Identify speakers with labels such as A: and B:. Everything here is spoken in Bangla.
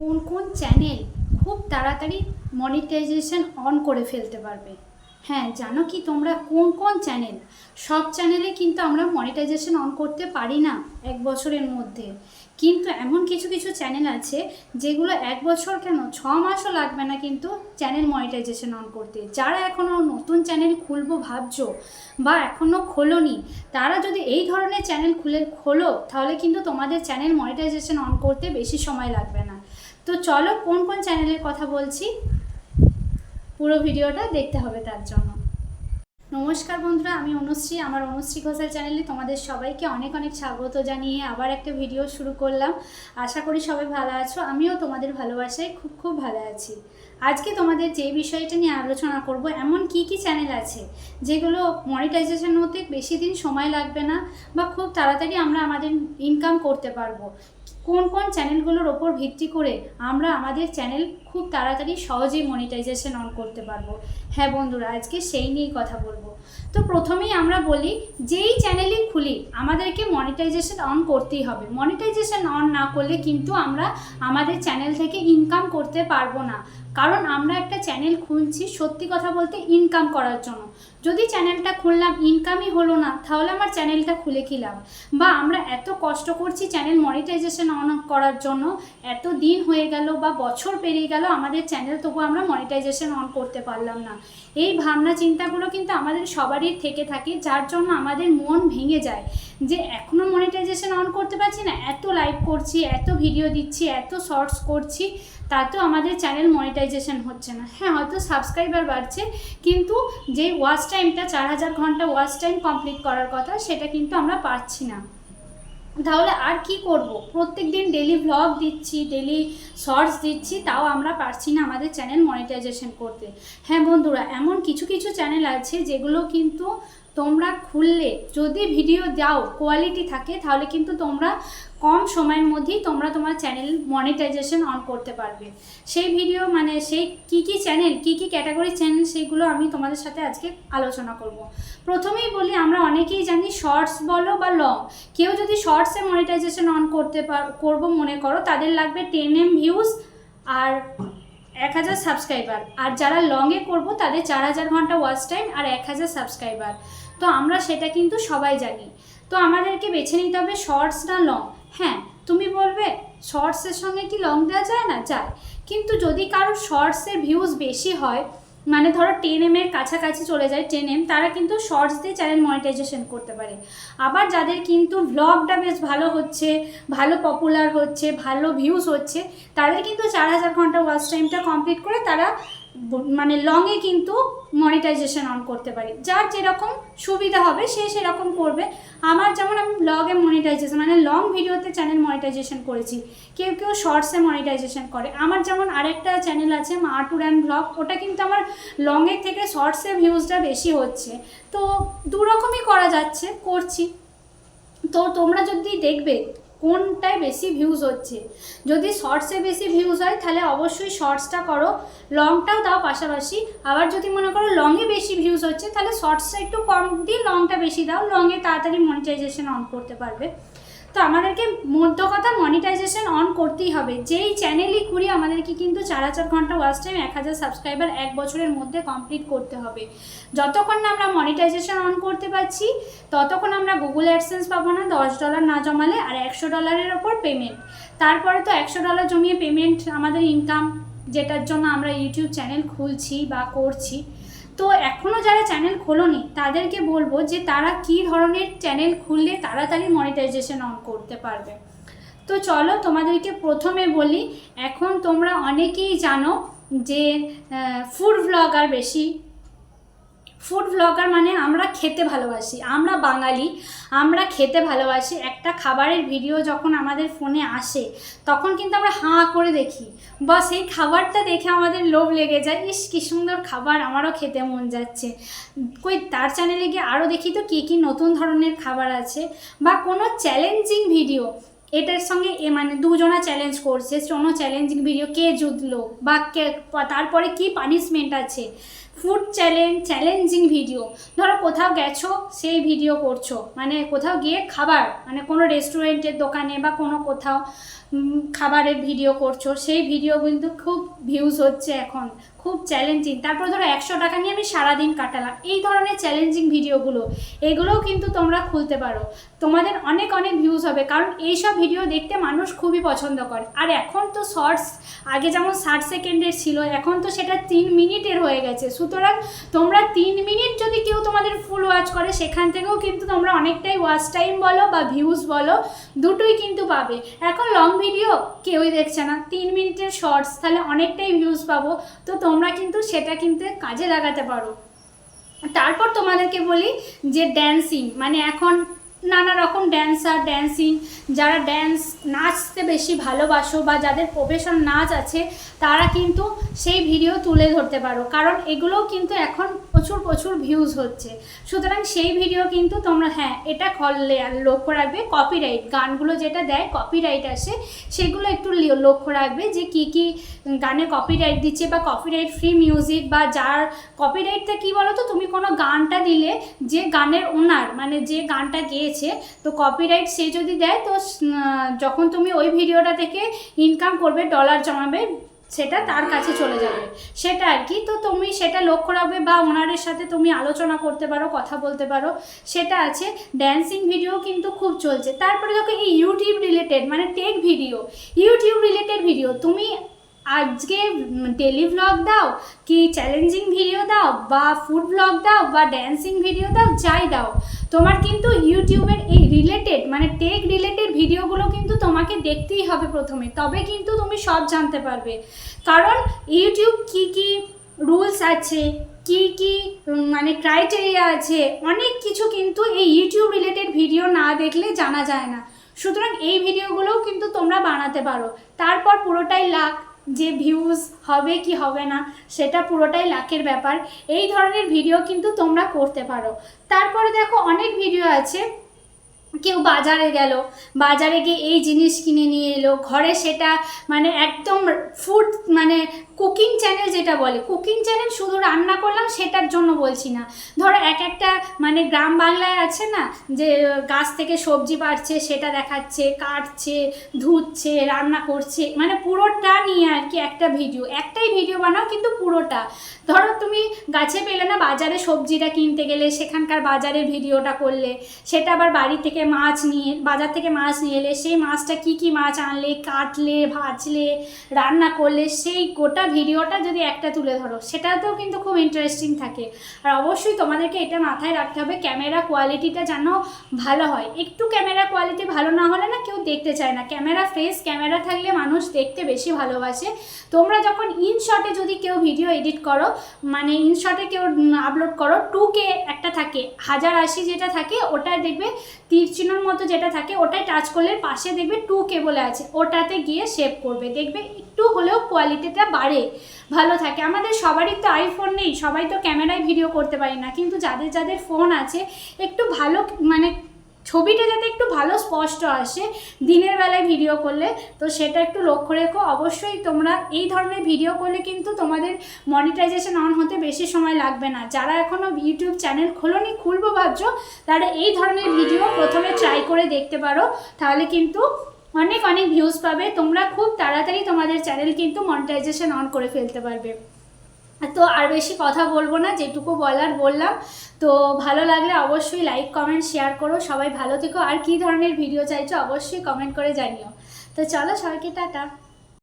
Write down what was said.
A: কোন কোন চ্যানেল খুব তাড়াতাড়ি মনিটাইজেশন অন করে ফেলতে পারবে। হ্যাঁ জানো কি তোমরা কোন কোন চ্যানেল সব চ্যানেলে কিন্তু আমরা মনিটাইজেশন অন করতে পারি না এক বছরের মধ্যে। কিন্তু এমন কিছু কিছু চ্যানেল আছে যেগুলো এক বছর কেন ছ মাসও লাগবে না কিন্তু চ্যানেল মনিটাইজেশন অন করতে। যারা এখনও নতুন চ্যানেল খুলবো ভাবছ বা এখনও খোলোনি, তারা যদি এই ধরনের চ্যানেল খুলে, খোলো, তাহলে কিন্তু তোমাদের চ্যানেল মনিটাইজেশন অন করতে বেশি সময় লাগবে না। তো চলো কোন কোন চ্যানেলের কথা বলছি? পুরো ভিডিওটা দেখতে হবে তার জন্য। নমস্কার বন্ধুরা, আমি অনুশ্রী, আমার অনুশ্রী ঘোষাল চ্যানেলে তোমাদের সবাইকে অনেক অনেক স্বাগত জানিয়ে আবার একটা ভিডিও শুরু করলাম। আশা করি সবাই ভালো আছো, আমিও তোমাদের ভালোবাসায় খুব খুব ভালো আছি। আজকে তোমাদের যে বিষয়টা নিয়ে আলোচনা করব, এমন কি কি চ্যানেল আছে যেগুলো মনিটাইজেশন হতে বেশি দিন সময় লাগবে না বা খুব তাড়াতাড়ি আমরা আমাদের ইনকাম করতে পারব? কোন কোন চ্যানেলগুলোর ওপর ভিত্তি করে আমরা আমাদের চ্যানেল খুব তাড়াতাড়ি সহজেই মনিটাইজেশন অন করতে পারব। হ্যাঁ বন্ধুরা, আজকে সেই নিয়েই কথা বলব। তো প্রথমেই আমরা বলি, যেই চ্যানেলই খুলি, আমাদেরকে মনিটাইজেশন অন করতেই হবে। মনিটাইজেশন অন না করলে কিন্তু আমরা আমাদের চ্যানেল থেকে ইনকাম করতে পারব না। কারণ আমরা একটা চ্যানেল খুলছি সত্যি কথা বলতে ইনকাম করার জন্য। যদি চ্যানেলটা খুললাম ইনকামই হলো না, তাহলে আমার চ্যানেলটা খুলে কি লাভ? বা আমরা এত কষ্ট করছি চ্যানেল মনিটাইজেশন অন করার জন্য, এত দিন হয়ে গেল বা বছর পেরিয়ে গেল আমাদের চ্যানেল তবু আমরা মনিটাইজেশন অন করতে পারলাম না। এই ভাবনা চিন্তাগুলো কিন্তু আমাদের সবারই থেকে থাকে, যার জন্য আমাদের মন ভেঙে যায়। যে এখনও মনিটাইজেশন অন করতে পারছি না, এত লাইভ করছি, এত ভিডিও দিচ্ছি, এত শর্টস করছি, তাতেও আমাদের চ্যানেল মনিটাইজেশন হচ্ছে না। হ্যাঁ হয়তো সাবস্ক্রাইবার বাড়ছে, কিন্তু যে ওয়াচ টাইমটা চার হাজার ঘণ্টা ওয়াচ টাইম কমপ্লিট করার কথা, সেটা কিন্তু আমরা পাচ্ছি না। তাহলে আর কি করব? প্রত্যেক দিন ডেলি ভ্লগ দিচ্ছি ডেলি শর্টস দিচ্ছি, তাও আমরা পারছি না আমাদের চ্যানেল মনিটাইজেশন করতে। হ্যাঁ বন্ধুরা, এমন কিছু কিছু চ্যানেল আছে যেগুলো কিন্তু তোমরা খুললে, যদি ভিডিও দাও কোয়ালিটি থাকে, তাহলে কিন্তু তোমরা কম সময়ের মধ্যেই তোমরা তোমার চ্যানেল মনিটাইজেশন অন করতে পারবে। সেই ভিডিও মানে সেই কি কি চ্যানেল কি কি ক্যাটাগরি চ্যানেল সেইগুলো আমি তোমাদের সাথে আজকে আলোচনা করব। প্রথমেই বলি, আমরা অনেকেই জানি শর্টস বলো বা লং কেউ যদি শর্টসে মনিটাইজেশন অন করতে পার, করব মনে করো, তাদের লাগবে টেন এম ভিউজ আর এক হাজার সাবস্ক্রাইবার আর যারা লংয়ে করব, তাদের চার হাজার ঘণ্টা ওয়াচ টাইম আর এক হাজার সাবস্ক্রাইবার তো আমরা সেটা কিন্তু সবাই জানি। তো আমাদেরকে বেছে নিতে হবে শর্টস না লং হ্যাঁ তুমি বলবে শর্টসের সঙ্গে কি লং দেওয়া যায় না? যায়। কিন্তু যদি কারও শর্টসের ভিউজ বেশি হয় মানে ধরো টেন এম এর কাছাকাছি চলে যায় টেন এম তারা কিন্তু শর্টস দিয়ে চ্যানেল মনিটাইজেশন করতে পারে। আবার যাদের কিন্তু ভ্লগটা বেশ ভালো হচ্ছে, ভালো পপুলার হচ্ছে, ভালো ভিউজ হচ্ছে, তাদের কিন্তু চার হাজার ঘণ্টা ওয়াচ টাইমটা কমপ্লিট করে তারা মানে লংয়ে কিন্তু মনিটাইজেশন অন করতে পারি। যার যেরকম সুবিধা হবে, সে সেরকম করবে। আমার যেমন আমি ব্লগে মনিটাইজেশন মানে লং ভিডিওতে চ্যানেল মনিটাইজেশন করেছি, কেউ কেউ শর্টসে মনিটাইজেশন করে। আমার যেমন আরেকটা চ্যানেল আছে মাটুর অ্যান্ড ব্লগ ওটা কিন্তু আমার লংয়ের থেকে শর্টসে ভিউজটা বেশি হচ্ছে। তো দু রকমই করা যাচ্ছে, করছি। তো তোমরা যদি দেখবে কোনটায় বেশি ভিউজ হচ্ছে? যদি শর্টসে বেশি ভিউজ হয়, তাহলে অবশ্যই শর্টসটা করো। লংটাও দাও পাশাপাশি। আবার যদি মনে করো লংয়ে বেশি ভিউজ হচ্ছে, তাহলে শর্টসটা একটু কম দিয়ে লংটা বেশি দাও। লংয়ে তাড়াতাড়ি মনিটাইজেশন অন করতে পারবে। তো আমাদেরকে মধ্য কথা মনিটাইজেশন অন করতেই হবে। যেই চ্যানেলই খুঁড়ি আমাদেরকে কিন্তু চার হাজার ঘণ্টা ওয়াচ টাইম এক হাজার সাবস্ক্রাইবার এক বছরের মধ্যে কমপ্লিট করতে হবে। যতক্ষণ না আমরা মনিটাইজেশন অন করতে পারছি, ততক্ষণ আমরা গুগল অ্যাডসেন্স পাবো না, দশ ডলার না জমালে, আর একশো ডলারের ওপর পেমেন্ট তারপরে তো একশো ডলার জমিয়ে পেমেন্ট আমাদের ইনকাম যেটার জন্য আমরা ইউটিউব চ্যানেল খুলছি বা করছি। তো এখনও যারা চ্যানেল খোলোনি, তাদেরকে বলব যে তারা কি ধরনের চ্যানেল খুললে তাড়াতাড়ি মনিটাইজেশন অন করতে পারবে। তো চলো তোমাদেরকে প্রথমে বলি, এখন তোমরা অনেকেই জানো যে ফুড ব্লগার বেশি ফুড ব্লগার মানে আমরা খেতে ভালোবাসি, আমরা বাঙালি, আমরা খেতে ভালোবাসি। একটা খাবারের ভিডিও যখন আমাদের ফোনে আসে, তখন কিন্তু আমরা হাঁ করে দেখি। বা সেই খাবারটা দেখে আমাদের লোভ লেগে যায়, ইস কী সুন্দর খাবার, আমারও খেতে মন যাচ্ছে। কই, তার চ্যানেলে গিয়ে আরও দেখি তো কী কী নতুন ধরনের খাবার আছে, বা কোনো চ্যালেঞ্জিং ভিডিও এটার সঙ্গে এ মানে দুজনা চ্যালেঞ্জ করছে কোনো চ্যালেঞ্জিং ভিডিও কে জিতলো বা কে তারপরে কি পানিশমেন্ট আছে? ফুড চ্যালেঞ্জ চ্যালেঞ্জিং ভিডিও ধরো কোথাও গেছো, সেই ভিডিও করছ। মানে কোথাও গিয়ে খাবার মানে কোনো রেস্টুরেন্টের দোকানে বা কোনো কোথাও খাবারের ভিডিও করছ, সেই ভিডিও কিন্তু খুব ভিউজ হচ্ছে এখন। খুব চ্যালেঞ্জিং তারপর ধরো একশো টাকা নিয়ে আমি সারাদিন কাটালাম। এই ধরনের চ্যালেঞ্জিং ভিডিওগুলো এগুলোও কিন্তু তোমরা খুলতে পারো। তোমাদের অনেক অনেক ভিউজ হবে, কারণ এইসব ভিডিও দেখতে মানুষ খুবই পছন্দ করে। আর এখন তো শর্টস আগে যেমন ষাট সেকেন্ডের ছিল, এখন তো সেটা তিন মিনিটের হয়ে গেছে। সুতরাং তোমরা তিন মিনিট যদি কেউ তোমাদের ফুল ওয়াচ করে, সেখান থেকেও কিন্তু তোমরা অনেকটাই ওয়াচ টাইম বলো বা ভিউজ বলো, দুটোই কিন্তু পাবে। এখন লং ভিডিও কেউই দেখছে না। তিন মিনিটের শর্টস তাহলে অনেকটাই ভিউজ পাবো। তো তোমরা কিন্তু সেটা কিন্তু কাজে লাগাতে পারো। তারপর তোমাদেরকে বলি যে ড্যান্সিং মানে এখন নানা রকম ড্যান্সার ড্যান্সিং যারা ড্যান্স নাচতে বেশি ভালোবাসো বা যাদের প্রফেশন নাচ আছে, তারা কিন্তু সেই ভিডিও তুলে ধরতে পারো। কারণ এগুলোও কিন্তু এখন প্রচুর প্রচুর ভিউজ হচ্ছে। সুতরাং সেই ভিডিও কিন্তু তোমরা হ্যাঁ এটা করলে লক্ষ্য রাখবে কপিরাইট গানগুলো যেটা দেয় কপিরাইট আসে, সেগুলো একটু লক্ষ্য রাখবে যে কি কি গানে কপিরাইট দিচ্ছে বা কপিরাইট ফ্রি মিউজিক বা যার কপিরাইটটা কি বলো তো তুমি কোনো গানটা দিলে যে গানের ওনার মানে যে গানটা গেয়েছে তো কপিরাইট সে যদি দেয়, তো যখন তুমি ওই ভিডিওটা থেকে ইনকাম করবে ডলার জমাবে, সেটা তার কাছে চলে যাবে। সেটা আর কি, তো তুমি সেটা লক্ষ্য রাখবে বা ওনারের সাথে তুমি আলোচনা করতে পারো, কথা বলতে পারো। সেটা আছে ড্যান্সিং ভিডিও কিন্তু খুব চলছে। তারপরে দেখো এই ইউটিউব রিলেটেড মানে tech video YouTube related video তুমি আজকে ডেলি ভ্লগ দাও কি চ্যালেঞ্জিং ভিডিও দাও বা ফুড ভ্লগ দাও বা ড্যান্সিং ভিডিও দাও, যাই দাও। তোমার কিন্তু ইউটিউবের এই রিলেটেড মানে টেক রিলেটেড ভিডিওগুলো কিন্তু তোমাকে দেখতেই হবে প্রথমে। তবে কিন্তু তুমি সব জানতে পারবে। কারণ ইউটিউব কি কি রুলস আছে, কি কি মানে ক্রাইটেরিয়া আছে, অনেক কিছু কিন্তু এই ইউটিউব রিলেটেড ভিডিও না দেখলে জানা যায় না। সুতরাং এই ভিডিওগুলোও কিন্তু তোমরা বানাতে পারো। তারপর পুরোটাই লাখ যে ভিউজ হবে কি হবে না, সেটা পুরোটাই লাকের ব্যাপার। এই ধরনের ভিডিও কিন্তু তোমরা করতে পারো। তারপরে দেখো অনেক ভিডিও আছে। কেউ বাজারে গেল, বাজারে গিয়ে এই জিনিস কিনে নিয়ে এলো, ঘরে সেটা মানে একদম ফুড মানে কুকিং চ্যানেল যেটা বলে কুকিং চ্যানেল শুধু রান্না করলাম সেটার জন্য বলছি না। ধরো এক একটা মানে গ্রাম বাংলায় আছে না, যে গাছ থেকে সবজি পাড়ছে সেটা দেখাচ্ছে, কাটছে, ধুচ্ছে, রান্না করছে মানে পুরোটা নিয়ে আর কি একটা ভিডিও একটাই ভিডিও বানাও কিন্তু পুরোটা। ধরো তুমি গাছে পেলে না বাজারে সবজিটা কিনতে গেলে, সেখানকার বাজারের ভিডিওটা করলে, সেটা আবার বাড়ি থেকে মাছ নিয়ে, বাজার থেকে মাছ নিয়ে এলে, সেই মাছটা কি কি মাছ আনলে, কাটলে, ভাজলে, রান্না করলে, সেই গোটা ভিডিওটা যদি একটা তুলে ধরো, সেটাতেও কিন্তু খুব ইন্টারেস্টিং থাকে। আর অবশ্যই তোমাদেরকে এটা মাথায় রাখতে হবে ক্যামেরা কোয়ালিটিটা যেন ভালো হয়। একটু ক্যামেরা কোয়ালিটি ভালো না হলে না কেউ দেখতে চায় না। ক্যামেরা ফ্রেশ ক্যামেরা থাকলে মানুষ দেখতে বেশি ভালোবাসে। তোমরা যখন ইনশটে যদি কেউ ভিডিও এডিট করো মানে ইনশটে কেউ আপলোড করো টু কে একটা থাকে, হাজার আশি যেটা থাকে, ওটায় দেখবে তীর চিহ্নর মতো যেটা থাকে ওটাই টাচ করলে পাশে দেখবে টু কে বলে আছে। ওটাতে গিয়ে সেভ করবে। দেখবে একটু হলেও কোয়ালিটিটা বাড়ে। ভালো থাকে। আমাদের সবারই তো আইফোন নেই, সবাই তো ক্যামেরায় ভিডিও করতে পারি না। কিন্তু যাদের যাদের ফোন আছে, একটু ভালো মানে ছবিটা যাতে একটু ভালো স্পষ্ট আসে, দিনের বেলায় ভিডিও করলে, তো সেটা একটু লক্ষ্য রেখো। অবশ্যই তোমরা এই ধরনের ভিডিও করলে কিন্তু তোমাদের মনিটাইজেশন অন হতে বেশি সময় লাগবে না। যারা এখনও ইউটিউব চ্যানেল খোলনি, খুলবো ভাবছ, তারা এই ধরনের ভিডিও প্রথমে ট্রাই করে দেখতে পারো। তাহলে কিন্তু অনেক অনেক ভিউজ পাবে। তোমরা খুব তাড়াতাড়ি তোমাদের চ্যানেল কিন্তু মনিটাইজেশন অন করে ফেলতে পারবে। তো আর বেশি কথা বলব না, যেটুকু বলার বললাম। তো ভালো লাগলে অবশ্যই লাইক কমেন্ট শেয়ার করো। সবাই ভালো থেকো। আর কী ধরনের ভিডিও চাইছো অবশ্যই কমেন্ট করে জানিও। তো চলো সবাইকে টাটা।